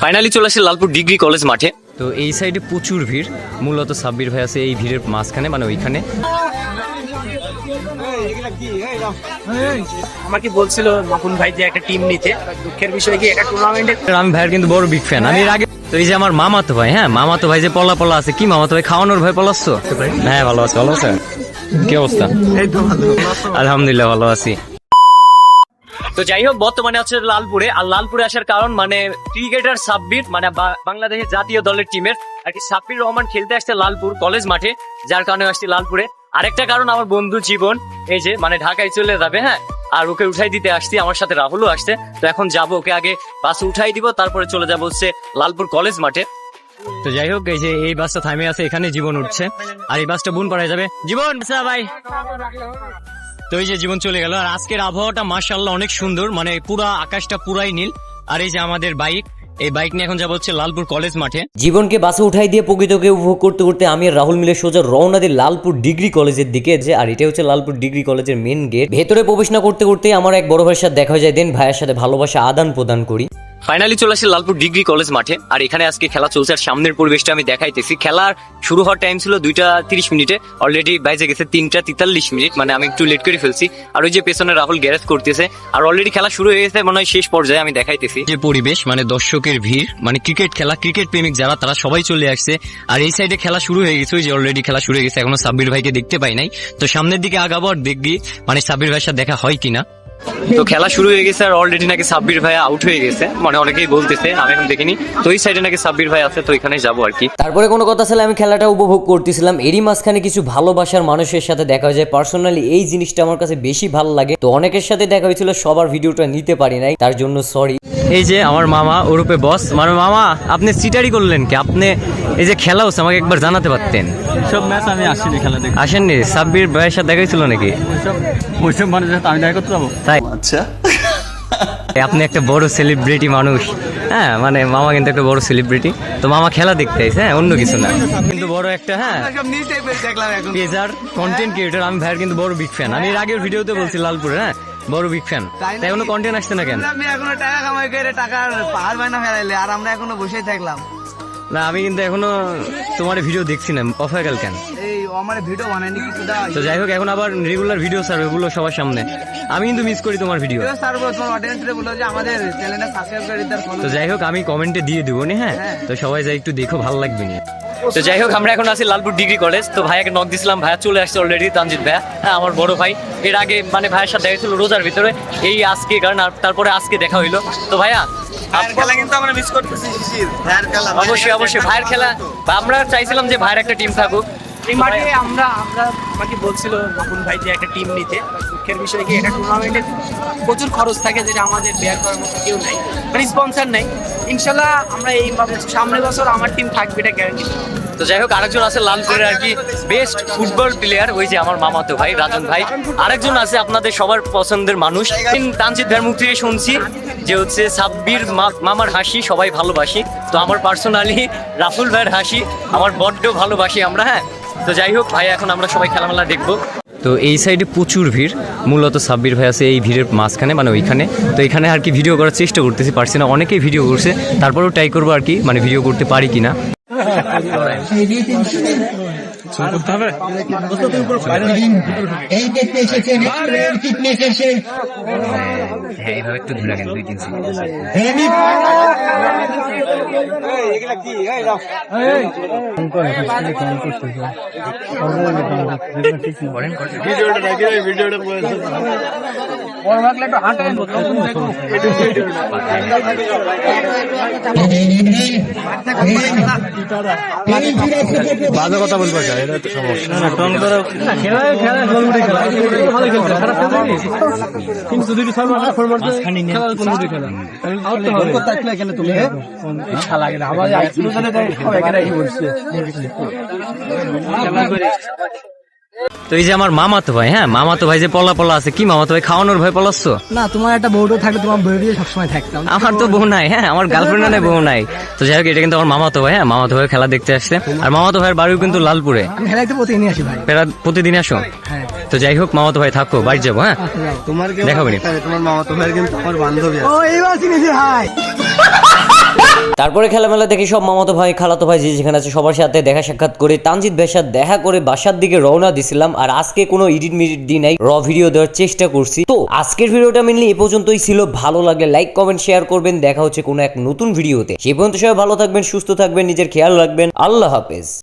Finally চলে আসি Lalpur degree college মাঠে। তো এই সাইডে প্রচুর ভিড়। মূলত সাব্বির ভাই আছে এই ভিড়ের মাঝখানে মানে ওইখানে। আমাকে বলছিল মাকুন ভাই যে একটা টিম নিতে? দুঃখের বিষয় কি একটা টুর্নামেন্টে আমি ভাইয়ের কিন্তু বড় বিগ ফ্যান আমি এর আগে তো এই যে আমার মামাতো ভাই হ্যাঁ? মামাতো ভাই যে পলা পলা আছে কি মামাতো ভাই? খাওয়ানোর ভাই পলাচ্ছ? হ্যাঁ ভালো আছে ভালো আছে কি অবস্থা? আলহামদুলিল্লাহ ভালো আছি। তো যাই হোক বর্তমানে হচ্ছে লালপুরে। আর লালপুরে আসার কারণ মানে ক্রিকেটার সাব্বির মানে বাংলাদেশের জাতীয় দলের টিমের আর কি সাব্বির রহমান খেলতে আসছে লালপুর কলেজ মাঠে, যার কারণে আসছি লালপুরে। আরেকটা কারণ, আমার বন্ধু জীবন, এই যে মানে ঢাকায় চলে যাবে হ্যাঁ? আর ওকে উঠাই দিতে আসছি, আমার সাথে রাহুলও আসছে। তো এখন যাব ওকে আগে বাস উঠাই দিব, তারপরে চলে যাব হচ্ছে লালপুর কলেজ মাঠে। তো যাই হোক এই যে, এই বাসটা থামে আছে, এখানে জীবন উঠছে। আর এই বাসটা বুন পাড়ায় যাবে। জীবন ভাই। তো এই যে জীবন চলে গেল, আর আজকের আবহাওয়াটা মার্শাল্লাহ অনেক সুন্দর মানে পুরো আকাশটা পুরাই নীল। আর এই যে আমাদের বাইক, এই বাইক নিয়ে এখন যাব হচ্ছে লালপুর কলেজ মাঠে। জীবনকে বাসে উঠাই দিয়ে প্রকৃতকে উপভোগ করতে করতে আমি আর রাহুল মিলে সোজা রওনা দিই লালপুর ডিগ্রি কলেজের দিকে যে, আর এটা হচ্ছে লালপুর ডিগ্রি কলেজের মেন গেট ভেতরে প্রবেশ না করতে করতে আমার এক বড় ভাইয়ের সাথে দেখা হয়ে যায়। দেন ভাইয়ের সাথে ভালোবাসা আদান প্রদান করি। ফাইনালি চলে আসি লালপুর ডিগ্রি কলেজ মাঠে। আর এখানে আজকে খেলা চলছে, আর সামনের পরিবেশটা আমি দেখাইতেছি। খেলার শুরু হওয়ার টাইম ছিল দুইটা তিরিশ মিনিটে। অলরেডি বাইজে গেছে তিনটা তেতাল্লিশ মিনিট মানে আমি একটু লেট করে ফেলছি। আর ওই যে পেছনে রাহুল গ্যারেজ করতেছে। আর অলরেডি খেলা শুরু হয়ে গেছে, মনে হয় শেষ পর্যায়ে আমি দেখাইতেছি। যে পরিবেশ মানে দর্শকের ভিড় মানে ক্রিকেট খেলা ক্রিকেট প্রেমিক যারা, তারা সবাই চলে আসছে। আর এই সাইডে খেলা শুরু হয়ে গেছে, ওই যে অলরেডি খেলা শুরু হয়ে গেছে, এখনও সাব্বির ভাইকে দেখতে পাই নাই। তো সামনের দিকে আগাবো আর দেখবি মানে সাব্বির ভাইয়ের সাথে দেখা হয় কিনা। তো খেলা শুরু হয়ে গেছে আর অলরেডি নাকি সাব্বির ভাই আউট হয়ে গেছে। মানে অনেকেই বলতেছে, আমি এখন দেখিনি। তো ওই সাইডে নাকি সাব্বির ভাই আছে, তো এখানে যাব আর কি। তারপরে কোনো কথা ছিল, আমি খেলাটা উপভোগ করতেছিলাম। এরই মাঝখানে কিছু ভালোবাসার মানুষের সাথে দেখা হয়ে যায়। পার্সোনালি এই জিনিসটা আমার কাছে বেশি ভালো লাগে। তো অনেকের সাথে দেখা হয়েছিল, সবার ভিডিওটা নিতে পারি নাই, তার জন্য সরি এই যে আমার মামা ওরূপে বস মানে মামা আপনি সিটারি করলেন কি? আপনি এই যে খেলা হচ্ছে আমাকে একবার জানাতে পারতেন। সব ম্যাচ আমি আসিনি খেলা দেখে আসেননি? সাব্বির ভাইয়ের সাথে দেখাইছিল নাকি? ওইসব ওইসব মানুষের সাথে আমি দেখা করতে যাব। তাই? আচ্ছা। আপনি একটা বড় সেলিব্রিটি মানুষ। হ্যাঁ মানে মামা কিন্তু একটা বড় সেলিব্রিটি তো মামা খেলা দেখতে আইছে হ্যাঁ অন্য কিছু না। কিন্তু বড় একটা হ্যাঁ পেজার কন্টেন্ট ক্রিয়েটর আমি ভাইয়ের কিন্তু বড় বিগ ফ্যান আমি এর আগের ভিডিওতে বলছি লালপুরে হ্যাঁ। বড় বিগ ফ্যান তাই কোনো কন্টেন্ট আসছে না কেন? আপনি এখনও টাকা কামাই করে টাকার পাহাড় বানা ফেলাইলে আর আমরা এখনও বসেই থাকলাম। না আমি কিন্তু এখনও তোমার ভিডিও দেখছি না। অফ হয়ে গেল কেন? এই আমার ভিডিও বানায়নি কিছু দা তো যাই হোক এখন আবার রেগুলার ভিডিও স্যার ওগুলো সবার সামনে। আমি কিন্তু মিস করি তোমার ভিডিও বলো তোমার অডিয়েন্সরে বলো যে আমাদের চ্যানেলটা সাবস্ক্রাইব করে দিতে তো যাই হোক আমি কমেন্টে দিয়ে দিব নি হ্যাঁ। তো সবাই যাই একটু দেখো ভালো লাগবে নি। তো যাই হোক আমরা এখন আছি লালপুর ডিগ্রি কলেজ। তো ভাইয়াকে নক দিছিলাম ভাইয়া চলে আসছে অলরেডি তানজিৎ ভাইয়া। হ্যাঁ আমার বড় ভাই। এর আগে মানে ভাইয়ের সাথে দেখা ছিল রোজার ভিতরে। এই আজকে কারণ আর তারপরে আজকে দেখা হইল। তো ভাইয়া খেলা কিন্তু আমরা মিস করতেছি শিশির। ভাইয়ের খেলা অবশ্যই অবশ্যই। ভাইয়ের খেলা আমরা চাইছিলাম যে ভাইয়ের একটা টিম থাকুক। এই মাঠে আমরা আমরা আমাকে বলছিল ভাই যে একটা টিম নিতে দুঃখের বিষয় কি একটা টুর্নামেন্টে প্রচুর খরচ থাকে যেটা আমাদের বেয়ার করার মতো কেউ নাই মানে স্পন্সর নাই। ইনশাল্লাহ আমরা এই সামনের বছর আমার টিম থাকবে, এটা গ্যারান্টি তো যাই হোক, আরেকজন আছে লালপুরের আর কি। বেস্ট ফুটবল প্লেয়ার ওই যে আমার মামাতো ভাই, রাজন ভাই। আরেকজন আছে আপনাদের সবার পছন্দের মানুষ। তানজিৎ ভাইয়ের মুখ শুনছি যে হচ্ছে সাব্বির মামার হাসি সবাই ভালোবাসি। তো আমার পার্সোনালি রাফুল ভাইয়ের হাসি, আমার বড্ড ভালোবাসি আমরা হ্যাঁ। তো যাই হোক, ভাই, এখন আমরা সবাই খেলামেলা দেখব। তো এই সাইডে প্রচুর ভিড়। মূলত সাব্বির ভাই আছে এই ভিড়ের মাঝখানে মানে ওইখানে। তো এখানে আর কি ভিডিও করার চেষ্টা করতেছি পারছি না অনেকেই ভিডিও করছে। তারপরেও ট্রাই করব আর কি মানে ভিডিও করতে পারি কিনা। এই দেখতে এসেছেন এক্সপ্রেস ফিটনেস এসে হ্যাঁ এইভাবে একটু ধরে রাখেন দুই তিন বাজে কথা বলব এটা তো সমস্যা। না টন করা খেলা খেলা খেলা ভালো খেলছে খারাপ খেলছে কিন্তু দুটো ছয় মাস ফোর মাস খেলা কোন দুটো খেলা আউট তো হবে। কথা খেলা কেন তুমি খেলা লাগে আমার আইসিইউ জন্য তাই সবাই কেন কি বলছে খেলা করে? তো এই যে আমার মামাতো ভাই হ্যাঁ? মামাতো ভাই যে পলা পলা আছে কি মামাতো ভাই? খাওয়ানোর ভয় পলাচ্ছ? না তোমার একটা বউটো থাকলে তোমার বউ দিয়ে সবসময় থাকতাম। আমার তো বউ নাই হ্যাঁ? আমার গার্লফ্রেন্ড নাই বউ নাই। তো যাই হোক এটা কিন্তু আমার মামাতো ভাই হ্যাঁ? মামাতো ভাই খেলা দেখতে আসছে। আর মামাতো ভাইয়ের বাড়িও কিন্তু লালপুরে। প্রতিদিনই আসি ভাই। প্রতিদিন আসো? হ্যাঁ। তো যাই হোক মামাতো ভাই থাকো বাড়ি যাব হ্যাঁ? তোমার দেখাবো তোমার মামা তোমার কিন্তু আমার বান্ধবী ও এইবার চিনেছি ভাই। তারপরে খেলামেলা দেখে সব মামাতো ভাই, খালাতো ভাই যে যেখানে আছে সবার সাথে দেখা সাক্ষাৎ করে তানজিৎ ভেসার দেখা করে বাসার দিকে রওনা দিছিলাম। আর আজকে কোনো ইডিট মিডিট দিই নাই র ভিডিও দেওয়ার চেষ্টা করছি। তো আজকের ভিডিওটা মেনলি এ পর্যন্তই ছিল। ভালো লাগলে লাইক কমেন্ট শেয়ার করবেন। দেখা হচ্ছে কোনো এক নতুন ভিডিওতে। সে পর্যন্ত সবাই ভালো থাকবেন, সুস্থ থাকবেন, নিজের খেয়াল রাখবেন। আল্লাহ হাফেজ।